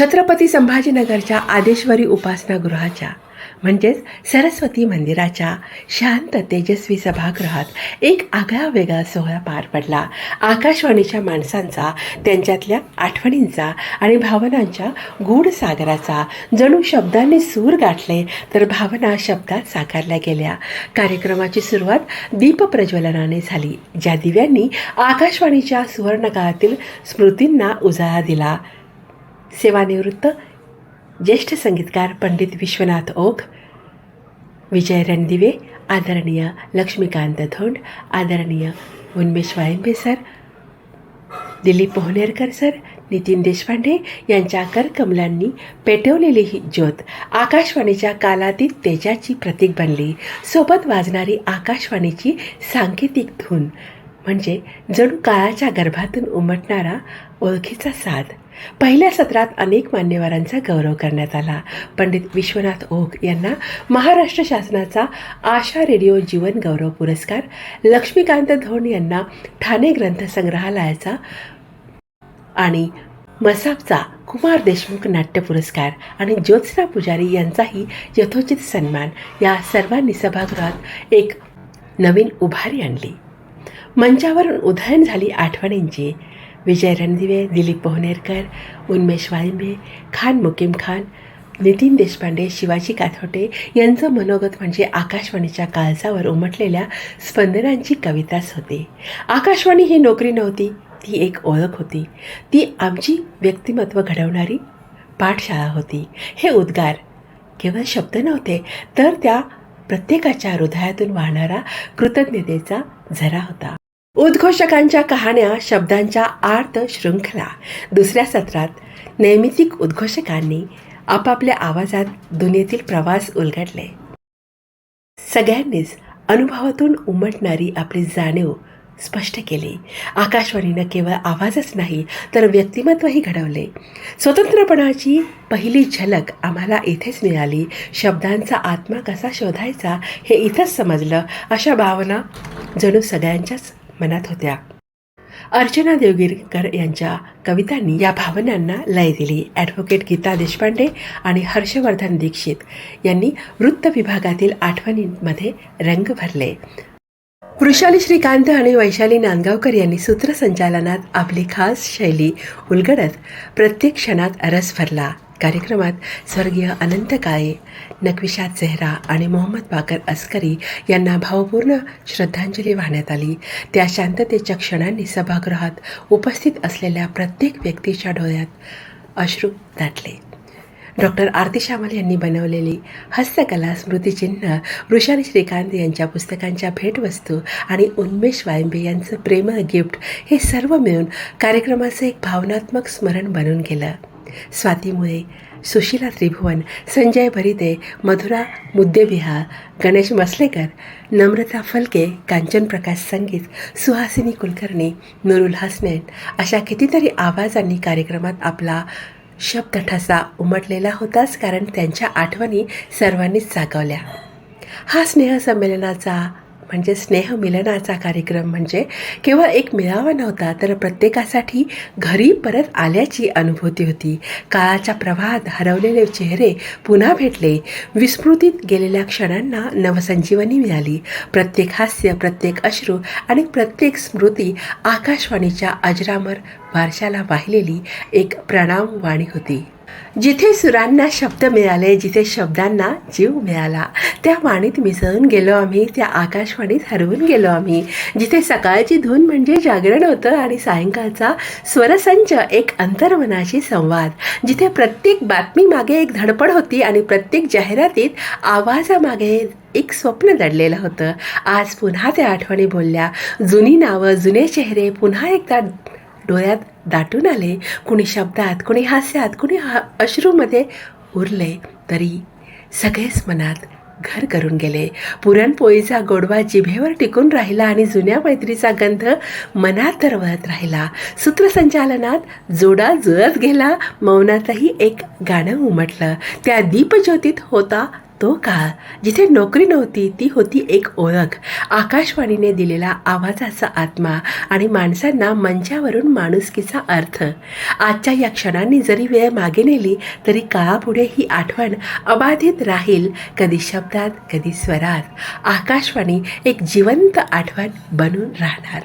छत्रपती संभाजीनगरच्या आदेश्वरी उपासनागृहाच्या म्हणजेच सरस्वती मंदिराच्या शांत तेजस्वी सभागृहात एक आगळा वेगळा सोहळा पार पडला. आकाशवाणीच्या माणसांचा त्यांच्यातल्या आठवणींचा आणि भावनांच्या गूढ सागराचा जणू शब्दांनी सूर गाठले तर भावना शब्दात साकारल्या गेल्या. कार्यक्रमाची सुरुवात दीपप्रज्वलनाने झाली ज्या दिव्यांनी आकाशवाणीच्या सुवर्णकाळातील स्मृतींना उजाळा दिला. सेवानिवृत्त ज्येष्ठ संगीतकार पंडित विश्वनाथ ओक विजय रणदिवे आदरणीय लक्ष्मीकांत धोंड आदरणीय उन्मेश वायंबे सर दिलीप पोहनेरकर सर नितीन देशपांडे यांच्या करकमलांनी पेटवलेली ही ज्योत आकाशवाणीच्या कालातीत तेजाची प्रतीक बनली. सोबत वाजणारी आकाशवाणीची सांकेतिक धून म्हणजे जणू काळाच्या गर्भातून उमटणारा ओळखीचा साध. पहिल्या सत्रात अनेक मान्यवरांचा गौरव करण्यात आला. पंडित विश्वनाथ ओक यांना महाराष्ट्र शासनाचा आशा रेडिओ जीवन गौरव पुरस्कार लक्ष्मीकांत धोंड यांना ठाणे ग्रंथसंग्रहालयाचा आणि मसापचा कुमार देशमुख नाट्य पुरस्कार आणि ज्योत्सना पुजारी यांचाही यथोचित सन्मान या सर्वांनी सभागृहात एक नवीन उभारी आणली. मंचावरून उधळण झाली आठवणींची. विजय रणदिवे दिलीप पोहनेरकर उन्मेश वाळिंबे खान मुकीम खान नितीन देशपांडे शिवाजी काथोटे यांचं मनोगत म्हणजे आकाशवाणीच्या काळजावर उमटलेल्या स्पंदनांची कविताच होती. आकाशवाणी ही नोकरी नव्हती ती एक ओळख होती. ती आमची व्यक्तिमत्व घडवणारी पाठशाळा होती. हे उद्गार केवळ शब्द नव्हते तर त्या प्रत्येकाच्या हृदयातून वाहणारा कृतज्ञतेचा झरा होता. उद्घोषकांच्या कहाण्या शब्दांच्या आर्त शृंखला. दुसऱ्या सत्रात नैमितिक उद्घोषकांनी आपापल्या आवाजात दुनियेतील प्रवास उलगडले. सगळ्यांनीच अनुभवातून उमटणारी आपली जाणीव स्पष्ट केली. आकाशवाणीनं केवळ आवाजच नाही तर व्यक्तिमत्वही घडवले. स्वतंत्रपणाची पहिली झलक आम्हाला इथेच मिळाली. शब्दांचा आत्मा कसा शोधायचा हे इथंच समजलं. अशा भावना जणू सगळ्यांच्याच मनात होत्या. अर्चना देवगिरकर यांच्या कवितांनी या भावनांना लय दिली. ॲडव्होकेट गीता देशपांडे आणि हर्षवर्धन दीक्षित यांनी वृत्त विभागातील आठवणींमध्ये रंग भरले. वृषाली श्रीकांत आणि वैशाली नांदगावकर यांनी सूत्रसंचालनात आपली खास शैली उलगडत प्रत्येक क्षणात रस भरला. कार्यक्रमात स्वर्गीय अनंत काळे नकविशा चेहरा आणि मोहम्मद बाकर अस्करी यांना भावपूर्ण श्रद्धांजली वाहण्यात आली. त्या शांततेच्या क्षणांनी सभागृहात उपस्थित असलेल्या प्रत्येक व्यक्तीच्या डोळ्यात अश्रू दाटले. डॉक्टर आरती शामल यांनी बनवलेली हस्तकला स्मृतिचिन्ह वृषाली श्रीकांत यांच्या पुस्तकांच्या भेटवस्तू आणि उन्मेष वायंबे यांचं प्रेमळ गिफ्ट हे सर्व मिळून कार्यक्रमाचं एक भावनात्मक स्मरण बनून गेलं. स्वातीमुळे सुशीला त्रिभुवन संजय भरिते मधुरा मुद्देबिहार गणेश मसलेकर नम्रता फलके कांचन प्रकाश संगीत सुहासिनी कुलकर्णी नुरुल हसनैन अशा कितीतरी आवाजांनी कार्यक्रमात आपला शब्द ठसा उमटलेला होताच कारण त्यांच्या आठवणी सर्वांनीच जागवल्या. हा स्नेहसंमेलनाचा म्हणजे स्नेहमिलनाचा कार्यक्रम म्हणजे केवळ एक मिळावा नव्हता तर प्रत्येकासाठी घरी परत आल्याची अनुभूती होती. काळाच्या प्रवाहात हरवलेले चेहरे पुन्हा भेटले. विस्मृतीत गेलेल्या क्षणांना नवसंजीवनी मिळाली. प्रत्येक हास्य प्रत्येक अश्रू आणि प्रत्येक स्मृती आकाशवाणीच्या अजरामर वारशाला वाहिलेली एक प्रणाम वाणी होती. जिथे सुरांना शब्द मिळाले जिथे शब्दांना जीव मिळाला त्या वाणीत मिसळून गेलो आम्ही त्या आकाशवाणीत हरवून गेलो आम्ही. जिथे सकाळची धून म्हणजे जागरण होतं आणि सायंकाळचा स्वरसंच एक अंतर्मनाशी संवाद. जिथे प्रत्येक बातमी मागे एक धडपड होती आणि प्रत्येक जाहिरातीत आवाजामागे एक स्वप्न दडलेलं होतं. आज पुन्हा त्या आठवणी बोलल्या. जुनी नावं जुने चेहरे पुन्हा एकदा डोळ्यात दाटून आले. कुणी शब्दात कुणी हास्यात कुणी हा अश्रूमध्ये उरले तरी सगळेच मनात घर करून गेले. पुरणपोळीचा गोडवा जिभेवर टिकून राहिला आणि जुन्या मैत्रीचा गंध मनात तरवळत राहिला. सूत्रसंचालनात जोडा जुळत गेला. मौनातही एक गाणं उमटलं. त्या दीपज्योतीत होता तो काळ जिथे नोकरी नव्हती ती होती एक ओळख. आकाशवाणीने दिलेला आवाजाचा आत्मा आणि माणसांना मंचावरून माणुसकीचा अर्थ. आजच्या या क्षणांनी जरी वेळ मागे नेली तरी काळापुढे ही आठवण अबाधित राहील कधी शब्दात कधी स्वरात. आकाशवाणी एक जिवंत आठवण बनून राहणार.